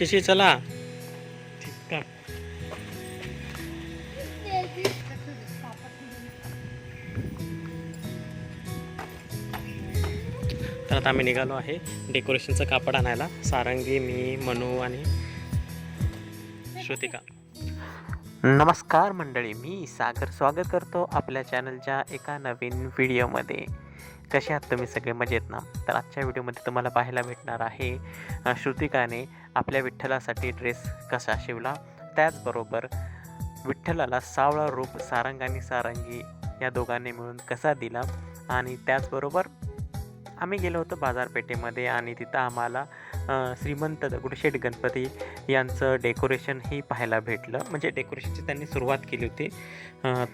आमच्याशी चला. तर आता आम्ही निघालो आहे डेकोरेशनचं कापड आणायला. सारंगी मी मनू आणि श्रुतिका. नमस्कार मंडळी मी सागर. स्वागत करतो आपल्या चॅनलच्या एका नवीन व्हिडिओमध्ये कसे आहात तुम्ही सगळे? मजेत ना? तर आजच्या व्हिडिओमध्ये तुम्हाला पाहायला भेटणार आहे श्रुतिकाने आपल्या विठ्ठलासाठी ड्रेस कसा शिवला? त्याचबरोबर विठ्ठलाला सावळा रूप सारंग आणि सारंगी या दोघांनी मिळून कसा दिला? आणि त्याचबरोबर आम्ही गेलो होतो बाजारपेठेमध्ये आणि तिथं आम्हाला श्रीमंत दगडूशेठ गणपती यांचं डेकोरेशनही पाहायला भेटलं. म्हणजे डेकोरेशनची त्यांनी सुरुवात केली होती.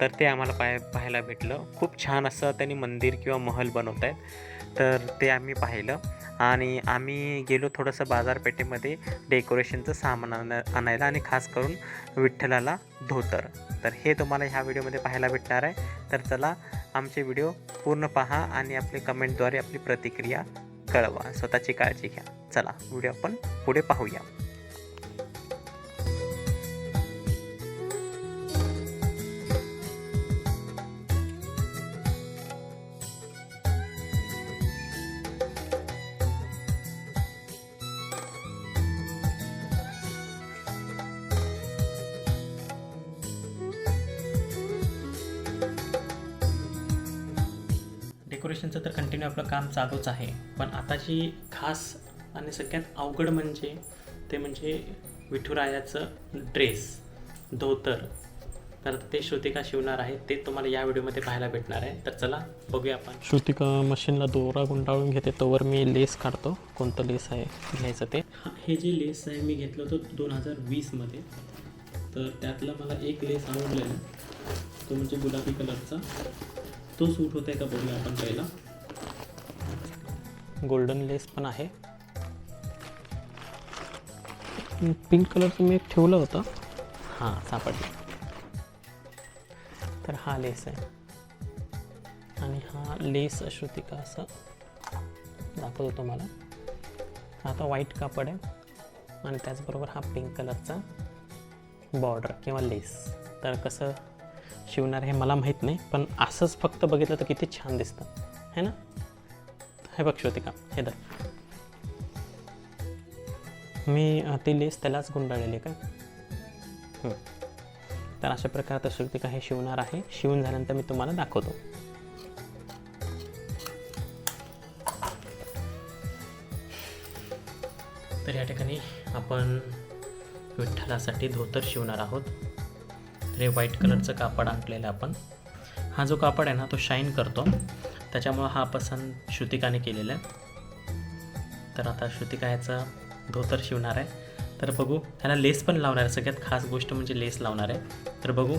तर ते आम्हाला पाय पाहायला भेटलं. खूप छान असं त्यांनी मंदिर किंवा महल बनवत आहेत तर ते आम्ही पाहिलं. आणि आम्ही गेलो थोडंसं बाजारपेठेमध्ये डेकोरेशनचं सामान आण आणायला आणि खास करून विठ्ठलाला धोतर. तर हे तुम्हाला ह्या व्हिडिओमध्ये पाहायला भेटणार आहे. तर चला आमचे व्हिडिओ पूर्ण पहा आणि आपले कमेंटद्वारे आपली प्रतिक्रिया कळवा. स्वतःची काळजी घ्या. चला व्हिडिओ आपण पुढे पाहूया. डेकोरेशनचं तर कंटिन्यू आपलं काम चालूच आहे. पण आताची खास आणि सगळ्यात अवघड म्हणजे ते म्हणजे विठुरायाचं ड्रेस धोतर. तर ते श्रुतिका शिवणार आहे ते तुम्हाला या व्हिडिओमध्ये पाहायला भेटणार आहे. तर चला बघूया आपण. श्रुतिका मशीनला दोरा गुंडाळून घेते तोवर मी लेस काढतो. कोणतं लेस आहे घ्यायचं ते? हे जे लेस आहे मी घेतलं होतं दोन हजार वीसमध्ये. तर त्यातला मला एक लेस आवडलेला तो म्हणजे गुलाबी कलरचा. तो सूट होत आहे का बघूया आपण पहिला. गोल्डन लेस पण आहे. पिंक कलरचं मी एक ठेवलं होतं. हां सापडलं. तर हा लेस आहे. आणि हा लेस श्रुतिका असं दाखवतो तुम्हाला. हा आता व्हाईट कापड आहे. आणि त्याचबरोबर हा पिंक कलरचा बॉर्डर किंवा लेस तर कसं शिवणार हे मला माहीत नाही पण असंच फक्त बघितलं तर किती छान दिसतं. है ना? हे बघ श्रोतिका हे दर मी ती लेस त्यालाच गुंडाळलेली आहे का? तर अशा प्रकारे श्रुतिका हे शिवणार आहे. शिवून झाल्यानंतर मी तुम्हाला दाखवतो. तर या ठिकाणी आपण विठ्ठलासाठी धोतर शिवणार आहोत. तर हे व्हाईट कलरचं कापड आणलेलं आपण. हा जो कापड आहे ना तो शाईन करतो. त्याच्यामुळं हा पसंत श्रुतिकाने केलेला आहे. तर आता श्रुतिका ह्याचा धोतर शिवणार आहे. तर बघू त्याला लेस पण लावणार आहे. सगळ्यात खास गोष्ट म्हणजे लेस लावणार आहे. तर बघू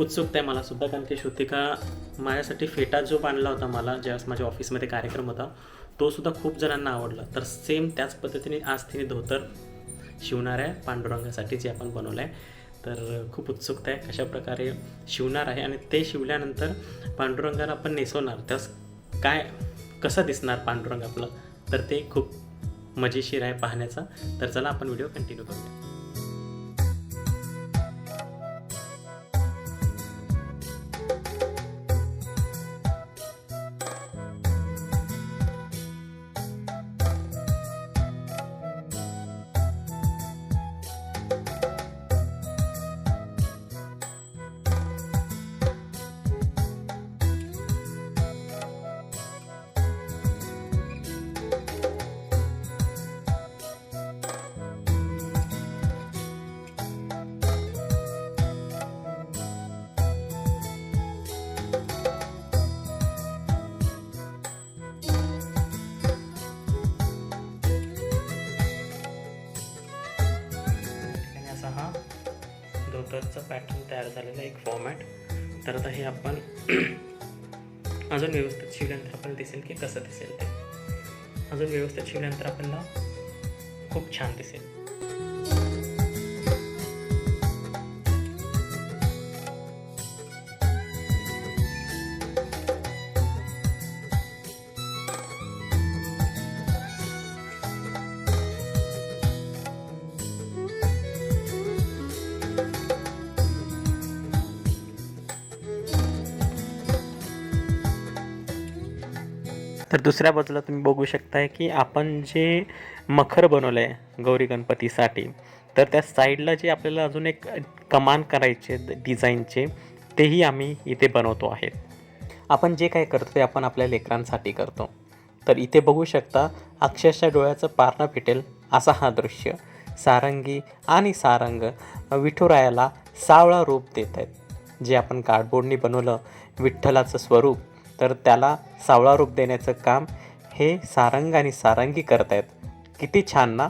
उत्सुकता आहे मला सुद्धा कारण की श्रुतिका माझ्यासाठी फेटा जो बांधला होता मला ज्यावेळेस माझ्या ऑफिसमध्ये कार्यक्रम होता. तो सुद्धा खूप जणांना आवडला. तर सेम त्याच पद्धतीने आज तिने धोतर शिवणार आहे. पांडुरंगासाठी जे आपण बनवलं आहे तर खूप उत्सुकता आहे कशा प्रकारे शिवणार आहे आणि ते शिवल्यानंतर पांडुरंगाला आपण नेसवणार. त्यास काय कसं दिसणार पांडुरंग आपलं? तर ते खूप मजेशीर आहे पाहण्याचा. तर चला आपण व्हिडिओ कंटिन्यू करूया. धोतरचा पॅटर्न तयार झालेला एक फॉर्मॅट तर आता हे आपण अजून व्यवस्थित शिवल्यानंतर आपल्याला दिसेल की कसं दिसेल ते. अजून व्यवस्थित शिवल्यानंतर आपल्याला खूप छान दिसेल. तर दुसऱ्या बाजूला तुम्ही बघू शकताय की आपण जे मखर बनवलं आहे गौरी गणपतीसाठी तर त्या साईडला जे आपल्याला अजून एक कमान करायचे डिझाईनचे तेही आम्ही इथे बनवतो आहेत आपण जे काय करतो ते आपण आपल्या लेकरांसाठी करतो. तर इथे बघू शकता अक्षरशः डोळ्याचं पारणं फिटेल असा हा दृश्य. सारंगी आणि सारंग विठुरायाला सावळा रूप देत आहेत जे आपण कार्डबोर्डनी बनवलं विठ्ठलाचं स्वरूप तर त्याला सावळा रूप देण्याचं काम हे सारंग आणि सारंगी करत आहेत किती छान ना?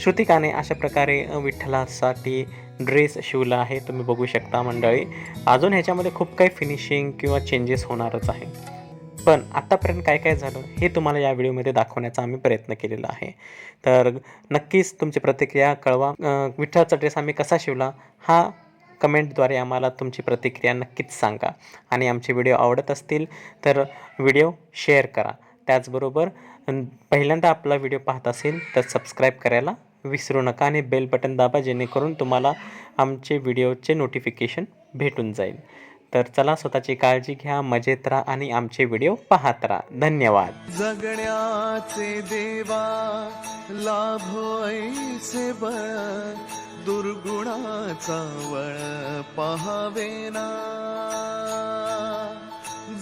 श्रुतिकाने अशा प्रकारे विठ्ठलासाठी ड्रेस शिवला आहे तुम्ही बघू शकता मंडळी. अजून ह्याच्यामध्ये खूप काही फिनिशिंग किंवा चेंजेस होणारच आहे. पण आत्तापर्यंत काय काय झालं हे तुम्हाला या व्हिडिओमध्ये दाखवण्याचा आम्ही प्रयत्न केलेला आहे. तर नक्कीच तुमची प्रतिक्रिया कळवा. विठ्ठलाचा ड्रेस आम्ही कसा शिवला हा कमेंटद्वारे आम्हाला तुमची प्रतिक्रिया नक्कीच सांगा. आणि आमचे व्हिडिओ आवडत असतील तर व्हिडिओ शेअर करा. त्याचबरोबर पहिल्यांदा आपला व्हिडिओ पाहत असेल तर सबस्क्राईब करायला विसरू नका आणि बेल बटन दाबा जेणेकरून तुम्हाला आमचे व्हिडिओचे नोटिफिकेशन भेटून जाईल. तर चला स्वतःची काळजी घ्या मजेत राहा आणि आमचे व्हिडिओ पाहत राहा. धन्यवाद. जगण्याचे देवा लाभो बळ दुर्गुणाचा वळ पहावेना